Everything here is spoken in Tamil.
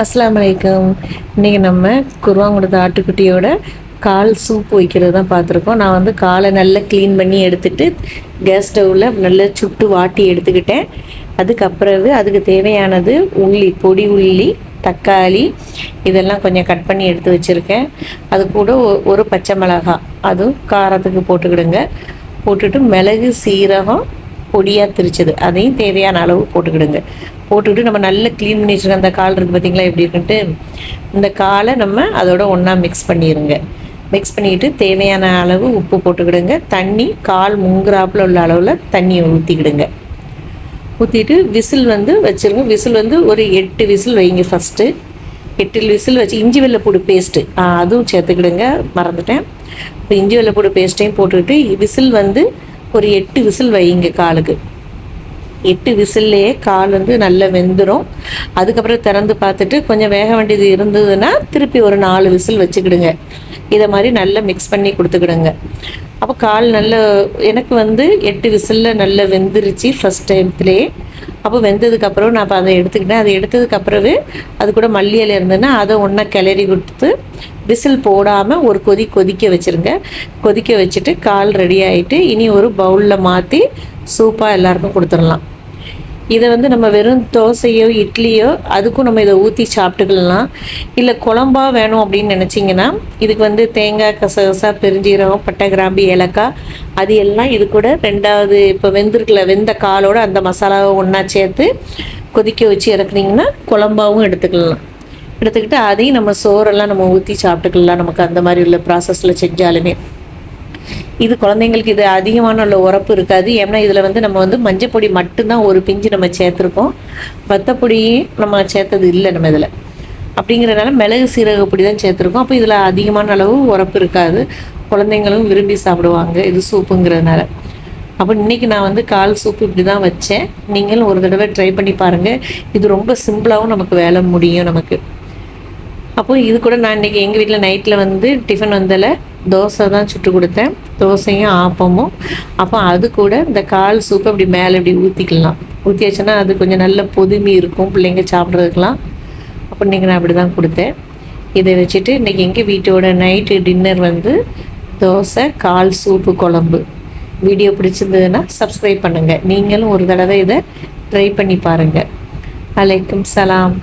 அஸ்லாம் வலைக்கம் இன்றைக்கி நம்ம குருவாங்குடத்து ஆட்டுக்குட்டியோட கால் சூப் வைக்கிறது தான் பார்த்துருக்கோம். நான் வந்து காலை நல்லா க்ளீன் பண்ணி எடுத்துட்டு கேஸ் ஸ்டவ்வில் நல்லா சுட்டு வாட்டி எடுத்துக்கிட்டேன். அதுக்கப்புறவு அதுக்கு தேவையானது உள்ளி பொடி உள்ளி தக்காளி இதெல்லாம் கொஞ்சம் கட் பண்ணி எடுத்து வச்சுருக்கேன். அது கூட ஒரு பச்சை மிளகாய் அதுவும் காரத்துக்கு போட்டுக்கிடுங்க. போட்டுட்டு மிளகு சீரகம் பொடியாக திரிச்சது. அதையும் தேவையான அளவு போட்டுக்கிடுங்க. போட்டுக்கிட்டு நம்ம நல்லா க்ளீன் பண்ணி வச்சுருக்க அந்த கால் இருக்குது பார்த்தீங்களா எப்படி இருக்குன்ட்டு இந்த காலை நம்ம அதோட ஒன்றா மிக்ஸ் பண்ணிடுங்க மிக்ஸ் பண்ணிக்கிட்டு தேவையான அளவு உப்பு போட்டுக்கிடுங்க. தண்ணி கால் முங்குறாப்புல உள்ள அளவில் தண்ணியை ஊற்றிக்கிடுங்க ஊற்றிட்டு விசில் வந்து வச்சுருங்க. விசில் வந்து ஒரு எட்டு விசில் வைங்க ஃபஸ்ட்டு எட்டு விசில் வச்சு இஞ்சி வெள்ளைப்பூடு பேஸ்ட்டு அதுவும் சேர்த்துக்கிடுங்க. மறந்துட்டேன். இப்போ இஞ்சி வெள்ளைப்பூடு பேஸ்ட்டையும் போட்டுக்கிட்டு விசில் வந்து ஒரு எட்டு விசில் வைங்க காலுக்கு. எட்டு விசில்லையே கால் வந்து நல்லா வெந்துடும் அதுக்கப்புறம் திறந்து பார்த்துட்டு கொஞ்சம் வேக வேண்டியது இருந்ததுன்னா திருப்பி ஒரு நாலு விசில் வச்சுக்கிடுங்க. இதை மாதிரி நல்லா மிக்ஸ் பண்ணி கொடுத்துக்கிடுங்க. அப்போ கால் நல்ல எனக்கு வந்து எட்டு விசிலில் நல்லா வெந்துருச்சு ஃபஸ்ட் டைம்லேயே அப்போ வெந்ததுக்கப்புறம் நான் இப்போ அதை எடுத்துக்கிட்டேன். அதை எடுத்ததுக்கப்புறவே அது கூட மல்லி இலை இருந்ததுன்னா அதை ஒன்றா கிளறி கொடுத்து விசில் போடாமல் ஒரு கொதி கொதிக்க வச்சுருங்க. கொதிக்க வச்சுட்டு கால் ரெடி ஆகிட்டு இனி ஒரு பவுலில் மாற்றி சூப்பாக எல்லாருக்கும் கொடுத்துடலாம். இதை வந்து நம்ம வெறும் தோசையோ இட்லியோ அதுக்கும் நம்ம இதை ஊற்றி சாப்பிட்டுக்கலாம். இல்லை குழம்பா வேணும் அப்படின்னு நினச்சிங்கன்னா இதுக்கு வந்து தேங்காய் கசகசா பெருஞ்சீரகம் பட்டை கிராம்பு ஏலக்காய் அது எல்லாம் இது கூட ரெண்டாவது இப்போ வெந்திருக்கல வெந்த காலோட அந்த மசாலாவை ஒன்றா சேர்த்து கொதிக்க வச்சு இறக்குனீங்கன்னா குழம்பாவும் எடுத்துக்கலாம். எடுத்துக்கிட்டு அதையும் நம்ம சோறெல்லாம் நம்ம ஊற்றி சாப்பிட்டுக்கலாம் நமக்கு அந்த மாதிரி உள்ள ப்ராசஸில் செஞ்சாலுமே. இது குழந்தைங்களுக்கு இது அதிகமான உள்ள உரப்பு இருக்காது. ஏன்னா இதில் வந்து நம்ம வந்து மஞ்சப்பொடி மட்டும்தான் ஒரு பிஞ்சு நம்ம சேர்த்துருக்கோம். வத்தப்பொடியும் நம்ம சேர்த்தது இல்லை நம்ம இதில். அப்படிங்கிறனால மிளகு சீரக பொடி தான் சேர்த்துருக்கோம். அப்போ இதில் அதிகமான அளவு உரப்பு இருக்காது. குழந்தைங்களும் விரும்பி சாப்பிடுவாங்க இது சூப்புங்கிறதுனால. அப்போ இன்றைக்கி நான் வந்து கால் சூப் இப்படி தான் வச்சேன். நீங்களும் ஒரு தடவை ட்ரை பண்ணி பாருங்கள் இது ரொம்ப சிம்பிளாகவும் நமக்கு வேலை முடியும் நமக்கு. அப்போ இது கூட நான் இன்றைக்கி எங்கள் வீட்டில் நைட்டில் வந்து டிஃபன் வந்தல தோசை தான் சுட்டு கொடுத்தேன். தோசையும் ஆப்பமும். அப்போ அது கூட இந்த கால் சூப்பை அப்படி மேலே இப்படி ஊற்றிக்கலாம் ஊற்றி வச்சோன்னா அது கொஞ்சம் நல்ல பொதுமி இருக்கும் பிள்ளைங்க சாப்பிட்றதுக்கெலாம் அப்போ இன்றைக்கி நான் அப்படி தான் கொடுத்தேன். இதை வச்சுட்டு இன்றைக்கி எங்கள் வீட்டோட நைட்டு டின்னர் வந்து தோசை கால் சூப்பு குழம்பு. வீடியோ பிடிச்சிருந்ததுன்னா சப்ஸ்கிரைப் பண்ணுங்கள் நீங்களும் ஒரு தடவை இதை ட்ரை பண்ணி பாருங்கள் அலைக்கும் சலாம்.